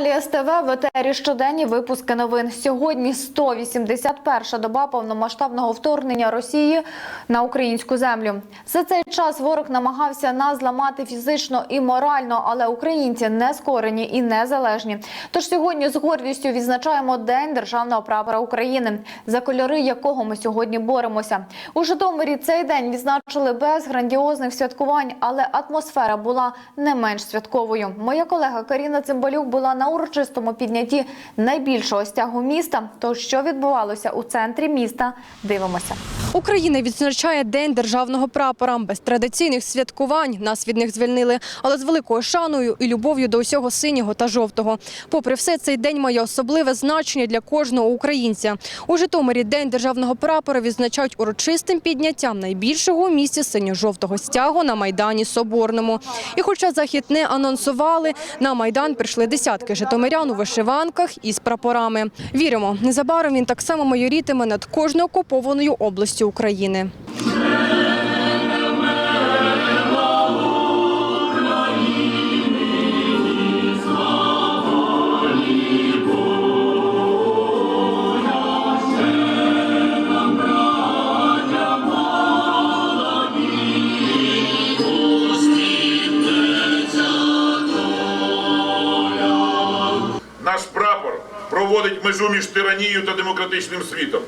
Телеканалі СТВ. В етері щоденні випуски новин. Сьогодні 181-ша доба повномасштабного вторгнення Росії на українську землю. За цей час ворог намагався нас зламати фізично і морально, але українці не скорені і незалежні. Тож сьогодні з гордістю відзначаємо День державного прапора України, за кольори якого ми сьогодні боремося. У Житомирі цей день відзначили без грандіозних святкувань, але атмосфера була не менш святковою. Моя колега Каріна Цимбалюк була на урочистому піднятті найбільшого стягу міста. То що відбувалося у центрі міста? Дивимося. Україна відзначає День державного прапора. Без традиційних святкувань нас від них звільнили, але з великою шаною і любов'ю до усього синього та жовтого. Попри все, цей день має особливе значення для кожного українця. У Житомирі День державного прапора відзначають урочистим підняттям найбільшого у місті синьо-жовтого стягу на Майдані Соборному. І хоча захід не анонсували, на Майдан прийшли десятки житомирян у вишиванках із прапорами. Віримо, незабаром він так само майорітиме над кожною окупованою областю України. Проводить межу між тиранією та демократичним світом,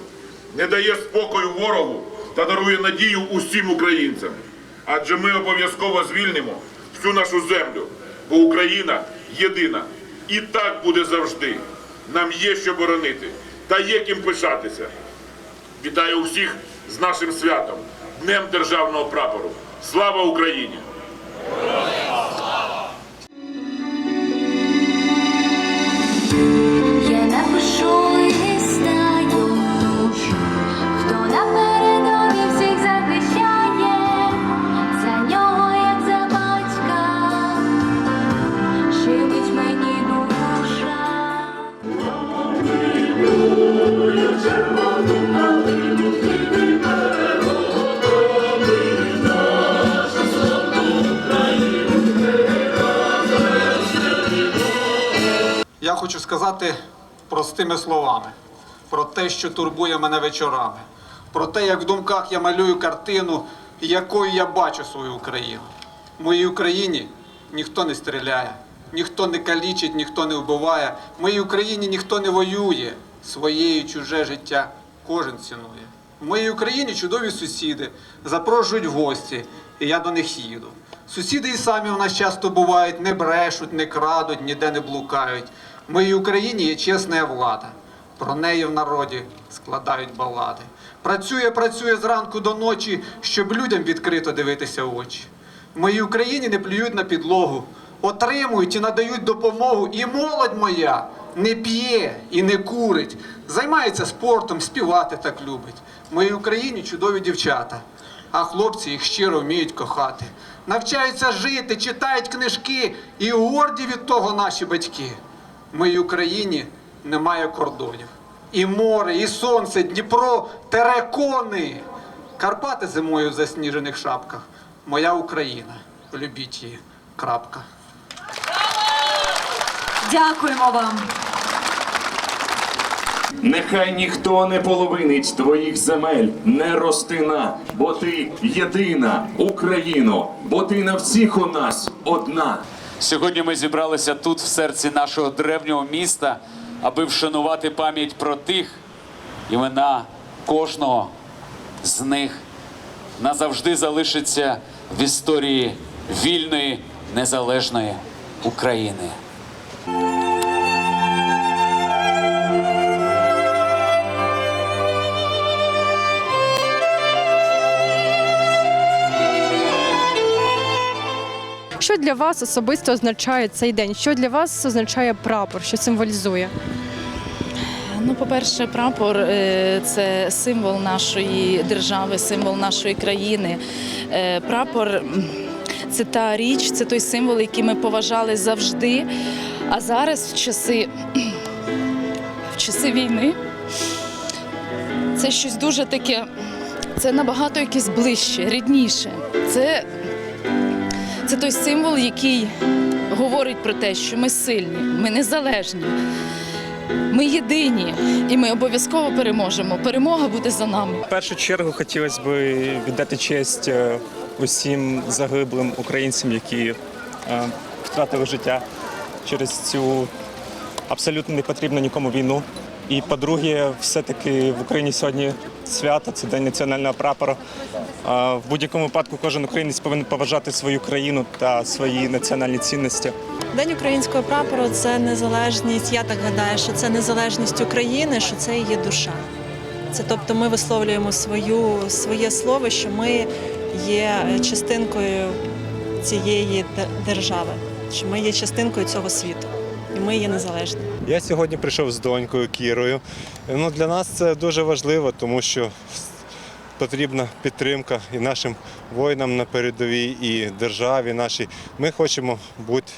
не дає спокою ворогу та дарує надію усім українцям. Адже ми обов'язково звільнимо всю нашу землю, бо Україна єдина. І так буде завжди. Нам є що боронити та є ким пишатися. Вітаю усіх з нашим святом, Днем Державного прапору. Слава Україні! Сказати простими словами про те, що турбує мене вечорами, про те, як в думках я малюю картину, якою я бачу свою Україну. В моїй Україні ніхто не стріляє, ніхто не калічить, ніхто не вбиває. В моїй Україні ніхто не воює. Своє і чуже життя кожен цінує. В моїй Україні чудові сусіди запрошують в гості, і я до них їду. Сусіди і самі у нас часто бувають, не брешуть, не крадуть, ніде не блукають. В моїй Україні є чесна влада. Про неї в народі складають балади. Працює, працює зранку до ночі, щоб людям відкрито дивитися в очі. В моїй Україні не плюють на підлогу, отримують і надають допомогу. І молодь моя не п'є і не курить, займається спортом, співати так любить. В моїй Україні чудові дівчата, а хлопці їх щиро вміють кохати. Навчаються жити, читають книжки і горді від того наші батьки. Моїй Україні немає кордонів. І море, і сонце, Дніпро, терекони. Карпати зимою в засніжених шапках. Моя Україна. Любіть її. Крапка. Дякуємо вам. Нехай ніхто не половинить твоїх земель, не ростина, бо ти єдина, Україно, бо ти на всіх у нас одна. Сьогодні ми зібралися тут, в серці нашого древнього міста, аби вшанувати пам'ять про тих імена кожного з них назавжди залишиться в історії вільної незалежної України. Що для вас особисто означає цей день? Що для вас означає прапор? Що символізує? Ну, по-перше, прапор е, це символ нашої держави, символ нашої країни. Е, Прапор це та річ, це той символ, який ми поважали завжди. А зараз, в часи, в часи війни, це щось дуже таке, це набагато якесь ближче, рідніше. Це, це той символ, який говорить про те, що ми сильні, ми незалежні. Ми єдині, і ми обов'язково переможемо. Перемога буде за нами. В першу чергу хотілося б віддати честь е, усім загиблим українцям, які е, втратили життя через цю абсолютно не потрібну нікому війну. І по-друге, все-таки в Україні сьогодні свято, це день національного прапора. В будь-якому випадку кожен українець повинен поважати свою країну та свої національні цінності. День українського прапору це незалежність. Я так гадаю, що це незалежність України, що це її душа. Це тобто ми висловлюємо свою, своє слово, що ми є частинкою цієї держави, що ми є частинкою цього світу, і ми є незалежні. Я сьогодні прийшов з донькою Кірою. Ну, для нас це дуже важливо, тому що потрібна підтримка і нашим воїнам на передовій, і державі нашій. Ми хочемо бути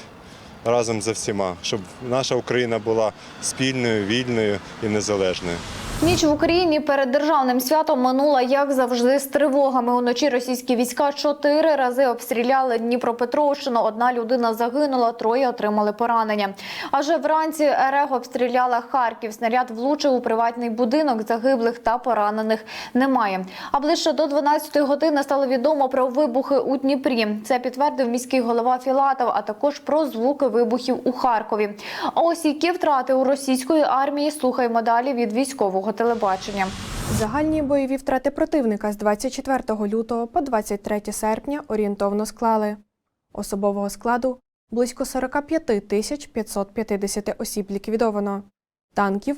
разом за всіма, щоб наша Україна була спільною, вільною і незалежною. Ніч в Україні перед державним святом минула, як завжди, з тривогами. Уночі російські війська чотири рази обстріляли Дніпропетровщину. Одна людина загинула, троє отримали поранення. Аже вранці РФ обстріляла Харків. Снаряд влучив у приватний будинок. Загиблих та поранених немає. А ближче до 12 години стало відомо про вибухи у Дніпрі. Це підтвердив міський голова Філатов, а також про звуки вибухів у Харкові. А ось які втрати у російської армії слухаємо далі від військового телебачення. Загальні бойові втрати противника з 24 лютого по 23 серпня орієнтовно склали. Особового складу близько 45 тисяч 550 осіб ліквідовано, танків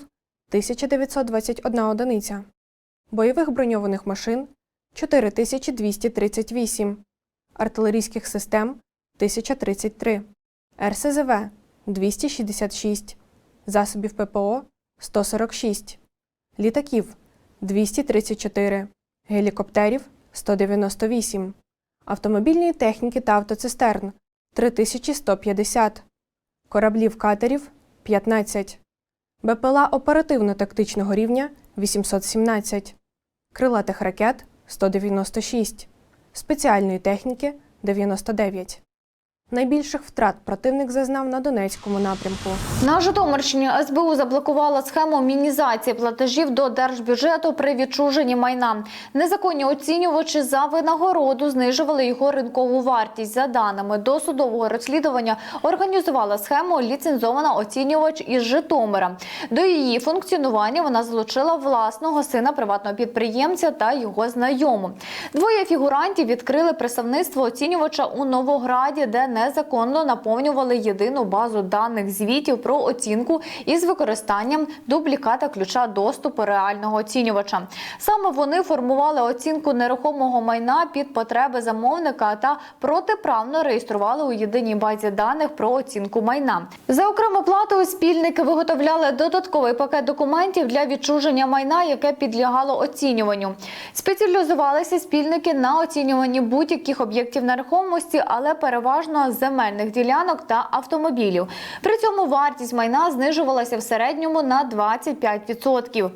1921 одиниця, бойових броньованих машин 4238, артилерійських систем 1033, РСЗВ 266, засобів ППО 146 літаків 234, гелікоптерів 198, автомобільної техніки та автоцистерн 3150, кораблів катерів 15, БПЛА оперативно-тактичного рівня 817, крилатих ракет 196, спеціальної техніки 99. Найбільших втрат противник зазнав на Донецькому напрямку. На Житомирщині СБУ заблокувала схему мінізації платежів до держбюджету при відчуженні майна. Незаконні оцінювачі за винагороду знижували його ринкову вартість. За даними досудового розслідування, організувала схему ліцензована оцінювач із Житомира. До її функціонування вона залучила власного сина приватного підприємця та його знайому. Двоє фігурантів відкрили представництво оцінювача у Новограді, де незаконно наповнювали єдину базу даних звітів про оцінку із використанням дубліката ключа доступу реального оцінювача. Саме вони формували оцінку нерухомого майна під потреби замовника та протиправно реєстрували у єдиній базі даних про оцінку майна. За окрему плату спільники виготовляли додатковий пакет документів для відчуження майна, яке підлягало оцінюванню. Спеціалізувалися спільники на оцінюванні будь-яких об'єктів нерухомості, але переважно земельних ділянок та автомобілів. При цьому вартість майна знижувалася в середньому на 25%.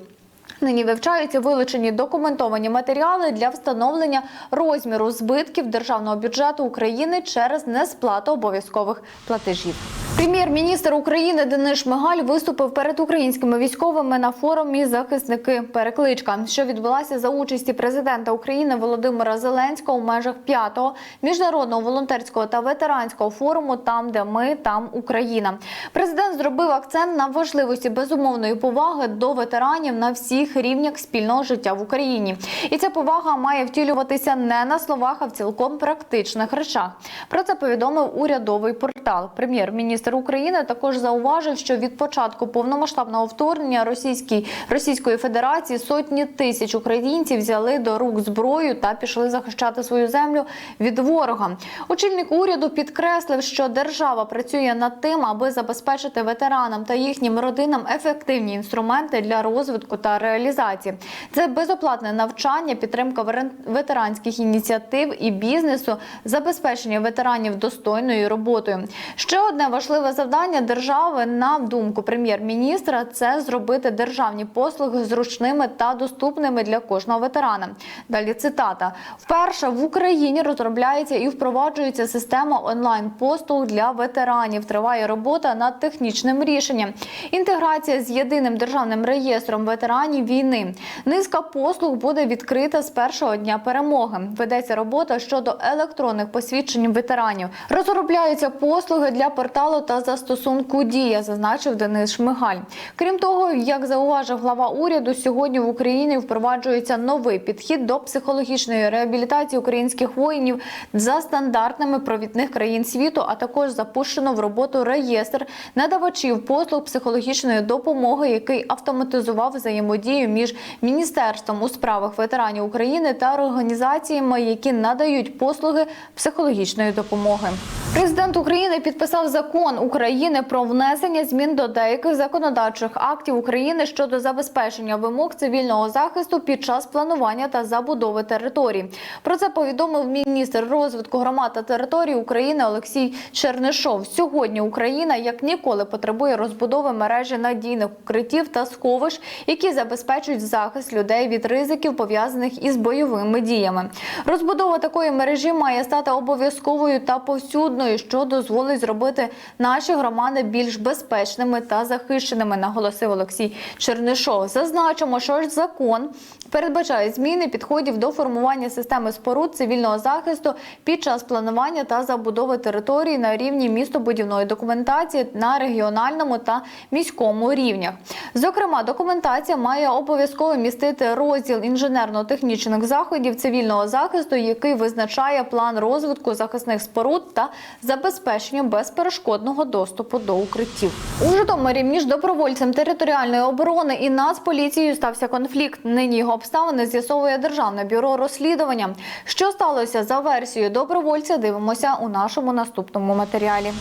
Нині вивчаються вилучені документовані матеріали для встановлення розміру збитків державного бюджету України через несплату обов'язкових платежів. Прем'єр-міністр України Денис Шмигаль виступив перед українськими військовими на форумі захисники перекличка, що відбулася за участі президента України Володимира Зеленського у межах п'ятого міжнародного волонтерського та ветеранського форуму Там, де ми, там Україна. Президент зробив акцент на важливості безумовної поваги до ветеранів на всіх рівнях спільного життя в Україні. І ця повага має втілюватися не на словах, а в цілком практичних речах. Про це повідомив урядовий портал. Прем'єр-міністр Прем'єр-міністр України також зауважив, що від початку повномасштабного вторгнення Російській Російської Федерації сотні тисяч українців взяли до рук зброю та пішли захищати свою землю від ворога. Очільник уряду підкреслив, що держава працює над тим, аби забезпечити ветеранам та їхнім родинам ефективні інструменти для розвитку та реалізації. Це безоплатне навчання, підтримка ветеранських ініціатив і бізнесу, забезпечення ветеранів достойною роботою. Ще одне важливе завдання держави, на думку прем'єр-міністра, це зробити державні послуги зручними та доступними для кожного ветерана. Далі цитата: вперше в Україні розробляється і впроваджується система онлайн-послуг для ветеранів. Триває робота над технічним рішенням. Інтеграція з єдиним державним реєстром ветеранів війни. Низка послуг буде відкрита з першого дня перемоги. Ведеться робота щодо електронних посвідчень ветеранів. Розробляються послуги для порталу та застосунку Дія, зазначив Денис Шмигаль. Крім того, як зауважив глава уряду, сьогодні в Україні впроваджується новий підхід до психологічної реабілітації українських воїнів за стандартами провідних країн світу, а також запущено в роботу реєстр надавачів послуг психологічної допомоги, який автоматизував взаємодію між міністерством у справах ветеранів України та організаціями, які надають послуги психологічної допомоги. Президент України підписав закон України про внесення змін до деяких законодавчих актів України щодо забезпечення вимог цивільного захисту під час планування та забудови територій. Про це повідомив міністр розвитку громад та територій України Олексій Чернишов. Сьогодні Україна як ніколи потребує розбудови мережі надійних укриттів та сховищ, які забезпечують захист людей від ризиків пов'язаних із бойовими діями. Розбудова такої мережі має стати обов'язковою та повсюдною, що дозволить зробити наші громади більш безпечними та захищеними, наголосив Олексій Чернишов. Зазначимо, що ж закон передбачає зміни підходів до формування системи споруд цивільного захисту під час планування та забудови території на рівні містобудівної документації на регіональному та міському рівнях. Зокрема, документація має обов'язково містити розділ інженерно-технічних заходів цивільного захисту, який визначає план розвитку захисних споруд та забезпечення безперешкодного доступу до укриттів. У Житомирі між добровольцем територіальної оборони і Нацполіцією стався конфлікт. Нині його обставини з'ясовує Державне бюро розслідування. Що сталося за версією добровольця? Дивимося у нашому наступному матеріалі.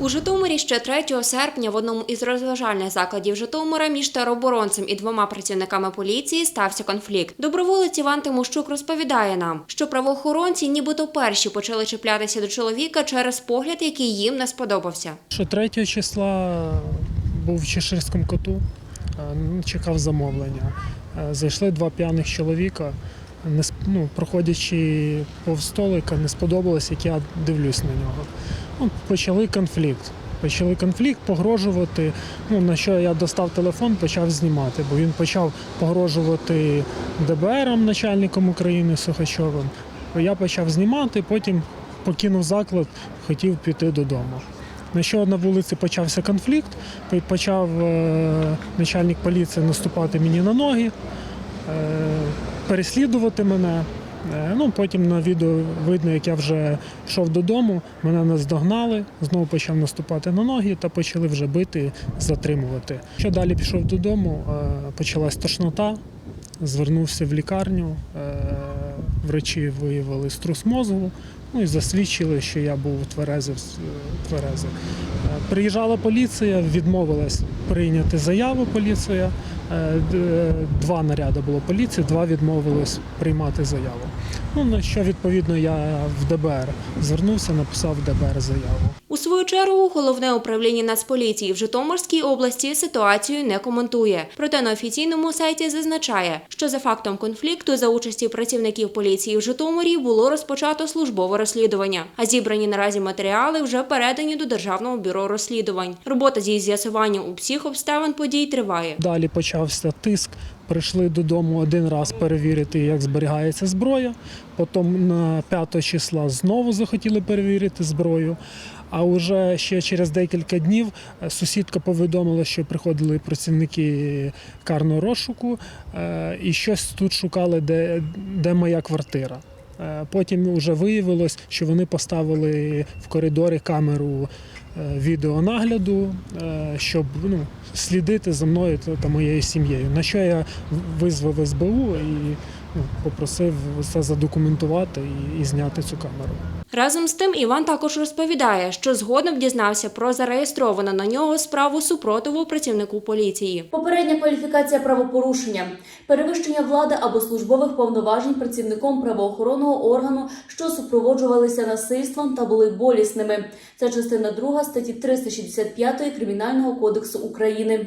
У Житомирі ще 3 серпня в одному із розважальних закладів Житомира між тероборонцем і двома працівниками поліції стався конфлікт. Доброволець Іван Тимощук розповідає нам, що правоохоронці нібито перші почали чіплятися до чоловіка через погляд, який їм не сподобався. Що 3 числа був в Чеширському коту, ну, чекав замовлення. Зайшли два п'яних чоловіка. Не ну, проходячи повз столика, не сподобалось, як я дивлюсь на нього. Ну, почали конфлікт. Почали конфлікт, погрожувати. Ну, на що я достав телефон, почав знімати, бо він почав погрожувати ДБРом, начальником України Сухачовим. Я почав знімати, потім покинув заклад, хотів піти додому. На що на вулиці почався конфлікт, почав е, начальник поліції наступати мені на ноги, е, переслідувати мене. Е, Ну, потім на відео видно, як я вже йшов додому, мене наздогнали, знову почав наступати на ноги та почали вже бити, затримувати. Що далі пішов додому, е, почалась тошнота, звернувся в лікарню, е, врачі виявили струс мозку, ну і засвідчили, що я був тверезив. тверезий. Е, Приїжджала поліція, відмовилась прийняти заяву поліція. Е, Два наряди було поліції, два відмовились приймати заяву. Ну, на що відповідно я в ДБР звернувся, написав в ДБР заяву. Свою чергу головне управління Нацполіції в Житомирській області ситуацію не коментує. Проте на офіційному сайті зазначає, що за фактом конфлікту за участі працівників поліції в Житомирі було розпочато службове розслідування. А зібрані наразі матеріали вже передані до Державного бюро розслідувань. Робота зі з'ясуванням у всіх обставин подій триває. Далі почався тиск. Прийшли додому один раз перевірити, як зберігається зброя. Потім на 5 числа знову захотіли перевірити зброю. А вже ще через декілька днів е, сусідка повідомила, що приходили працівники карного розшуку е, і щось тут шукали, де, де моя квартира. Е, Потім вже виявилось, що вони поставили в коридорі камеру відеонагляду, щоб ну, слідити за мною та, моєю сім'єю. На що я визвав СБУ і попросив це задокументувати і, і зняти цю камеру. Разом з тим Іван також розповідає, що згодом дізнався про зареєстровану на нього справу супротиву працівнику поліції. Попередня кваліфікація правопорушення, перевищення влади або службових повноважень працівником правоохоронного органу, що супроводжувалися насильством та були болісними. Це частина 2 статті 365 Кримінального кодексу України.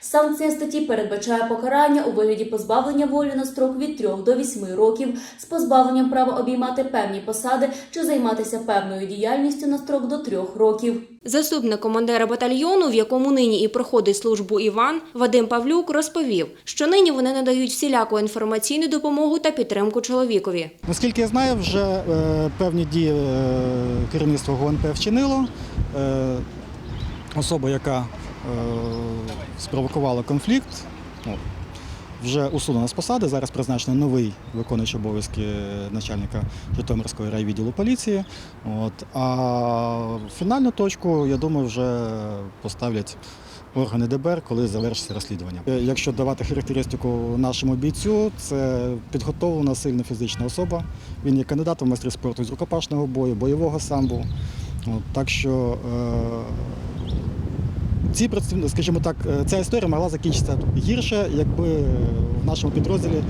Санкція статті передбачає покарання у вигляді позбавлення волі на строк від 3 до 8 років з позбавленням права обіймати певні посади чи займатися певною діяльністю на строк до 3 років. Заступник командира батальйону, в якому нині і проходить службу Іван, Вадим Павлюк, розповів, що нині вони надають всіляку інформаційну допомогу та підтримку чоловікові. Наскільки я знаю, вже е, певні дії е, керівництво ГУНП вчинило. Е, особа, яка е, спровокувала конфлікт, вже усунена з посади. Зараз призначений новий виконуючий обов'язки начальника Житомирського райвідділу поліції. От. А фінальну точку, я думаю, вже поставлять. Органи ДБР, коли завершиться розслідування. Е, Якщо давати характеристику нашому бійцю, це підготовлена сильна фізична особа. Він є кандидатом в майстри спорту з рукопашного бою, бойового самбу. От, так що е, ці представники, скажімо так, е, ця історія могла закінчитися гірше, якби в нашому підрозділі е,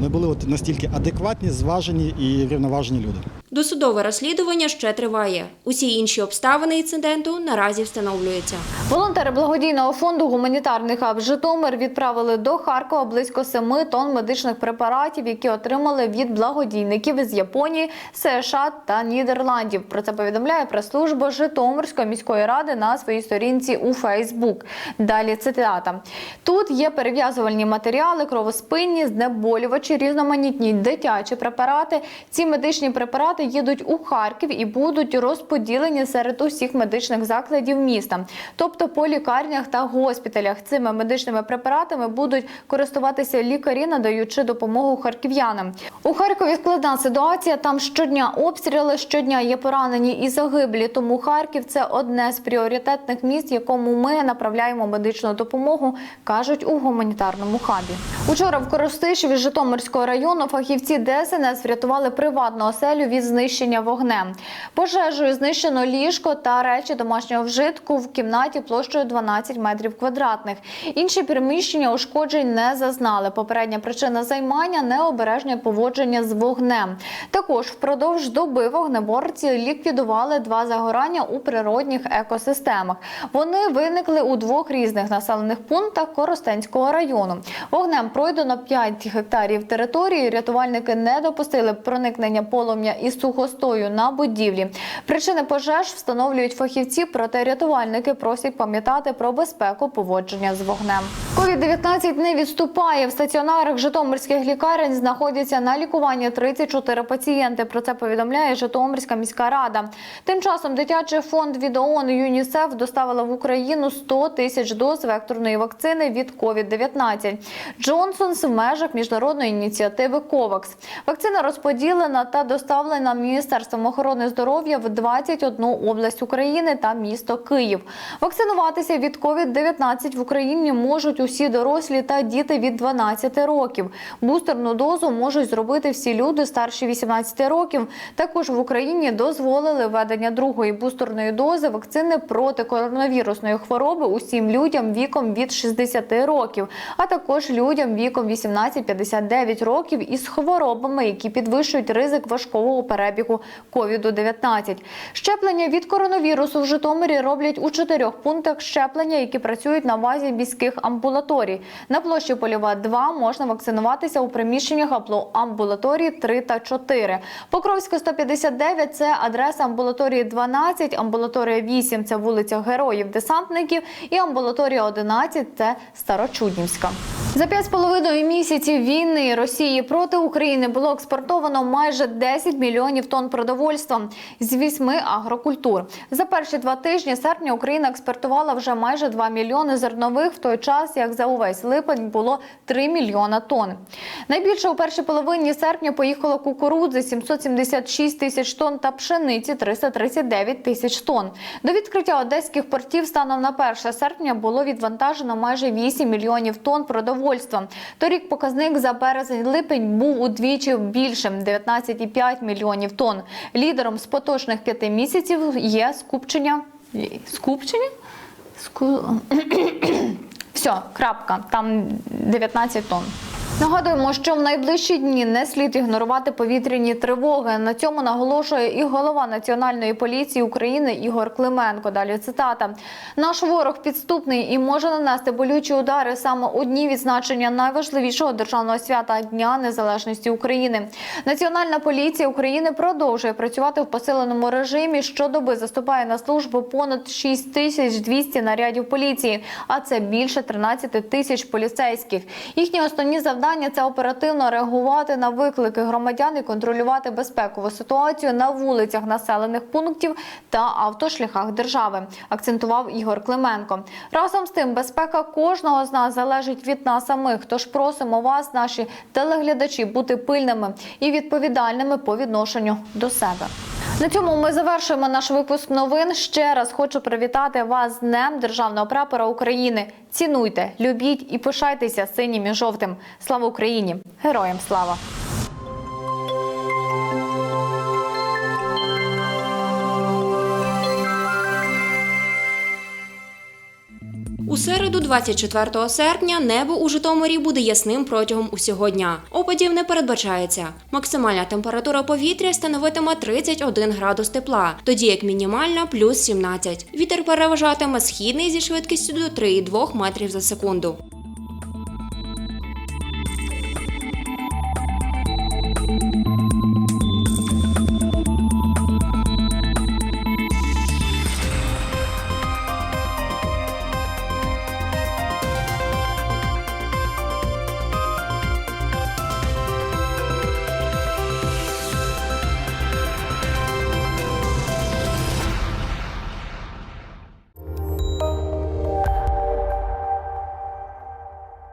не були от настільки адекватні, зважені і врівноважені люди. Досудове розслідування ще триває. Усі інші обставини інциденту наразі встановлюються. Волонтери благодійного фонду Гуманітарний хаб Житомир відправили до Харкова близько 7 тонн медичних препаратів, які отримали від благодійників з Японії, США та Нідерландів. Про це повідомляє прес-служба Житомирської міської ради на своїй сторінці у Фейсбук. Далі цитата: тут є перев'язувальні матеріали, кровоспинні, знеболювачі, різноманітні дитячі препарати. Ці медичні препарати їдуть у Харків і будуть розподілені серед усіх медичних закладів міста. Тобто по лікарнях та госпіталях цими медичними препаратами будуть користуватися лікарі, надаючи допомогу харків'янам. У Харкові складна ситуація. Там щодня обстріли, щодня є поранені і загиблі. Тому Харків це одне з пріоритетних міст, якому ми направляємо медичну допомогу, кажуть у гуманітарному хабі. Учора в Коростишеві Житомирського району фахівці ДСНС врятували приватну оселю від знищення вогнем. Пожежею знищено ліжко та речі домашнього вжитку в кімнаті площею 12 метрів квадратних. Інші приміщення ушкоджень не зазнали. Попередня причина займання необережне поводження з вогнем. Також впродовж доби вогнеборці ліквідували два загорання у природних екосистемах. Вони виникли у двох різних населених пунктах Коростенського району. Вогнем пройдено 5 гектарів території. Рятувальники не допустили проникнення полум'я із сухостою на будівлі. Причини пожеж встановлюють фахівці, проте рятувальники просять пам'ятати про безпеку поводження з вогнем. Covid-19 не відступає. В стаціонарах Житомирських лікарень знаходяться на лікуванні 34 пацієнти. Про це повідомляє Житомирська міська рада. Тим часом дитячий фонд від ООН ЮНІСЕФ доставила в Україну 100 тисяч доз векторної вакцини від COVID-19. Джонсонс в межах міжнародної ініціативи COVAX. Вакцина розподілена та доставлена Міністерством охорони здоров'я в 21 область України та місто Київ. Вакцинуватися від COVID-19 в Україні можуть усі дорослі та діти від 12 років. Бустерну дозу можуть зробити всі люди старші 18 років. Також в Україні дозволили введення другої бустерної дози вакцини проти коронавірусної хвороби усім людям віком від 60 років, а також людям віком 18-59 років із хворобами, які підвищують ризик важкого перебігу COVID-19. Щеплення від коронавірусу в Житомирі роблять у чотирьох пунктах щеплення, які працюють на базі міських амбулаторій. На площі Польова 2 можна вакцинуватися у приміщеннях амбулаторії 3 та 4. Покровська 159 – це адреса амбулаторії 12, амбулаторія 8 – це вулиця Героїв Десантників і амбулаторія 11 – це Старочуднівська. За п'ять з половиною місяців війни Росії проти України було експортовано майже 10 мільйонів тонн продовольства з вісьми агрокультур. За перші два тижні серпня Україна експортувала вже майже 2 мільйони зернових, в той час як за увесь липень було 3 мільйона тонн. Найбільше у першій половині серпня поїхало кукурудзи 776 тисяч тонн та пшениці 339 тисяч тонн. До відкриття одеських портів станом на 1 серпня було відвантажено майже 8 мільйонів тонн продовольства. Торік показник за березень-липень був удвічі більшим 19,5 мільйонів тонн. Лідером з поточних п'яти місяців є скупчення. Скупчення? Ску... Все, крапка. Там 19 тонн. Нагадуємо, що в найближчі дні не слід ігнорувати повітряні тривоги. На цьому наголошує і голова Національної поліції України Ігор Клименко. Далі цитата: наш ворог підступний і може нанести болючі удари саме у дні відзначення найважливішого державного свята Дня Незалежності України. Національна поліція України продовжує працювати в посиленому режимі. Щодоби заступає на службу понад 6200 нарядів поліції, а це більше 13 тисяч поліцейських. Їхні основні завдання це оперативно реагувати на виклики громадян і контролювати безпекову ситуацію на вулицях населених пунктів та автошляхах держави. Акцентував Ігор Клименко. Разом з тим, безпека кожного з нас залежить від нас самих. Тож просимо вас, наші телеглядачі, бути пильними і відповідальними по відношенню до себе. На цьому ми завершуємо наш випуск новин. Ще раз хочу привітати вас з Днем Державного прапора України. Цінуйте, любіть і пишайтеся синім і жовтим. Слава Україні! Героям слава! У середу, 24 серпня, небо у Житомирі буде ясним протягом усього дня. Опадів не передбачається. Максимальна температура повітря становитиме 31 градус тепла, тоді як мінімальна плюс 17. Вітер переважатиме східний зі швидкістю до 3,2 метрів за секунду.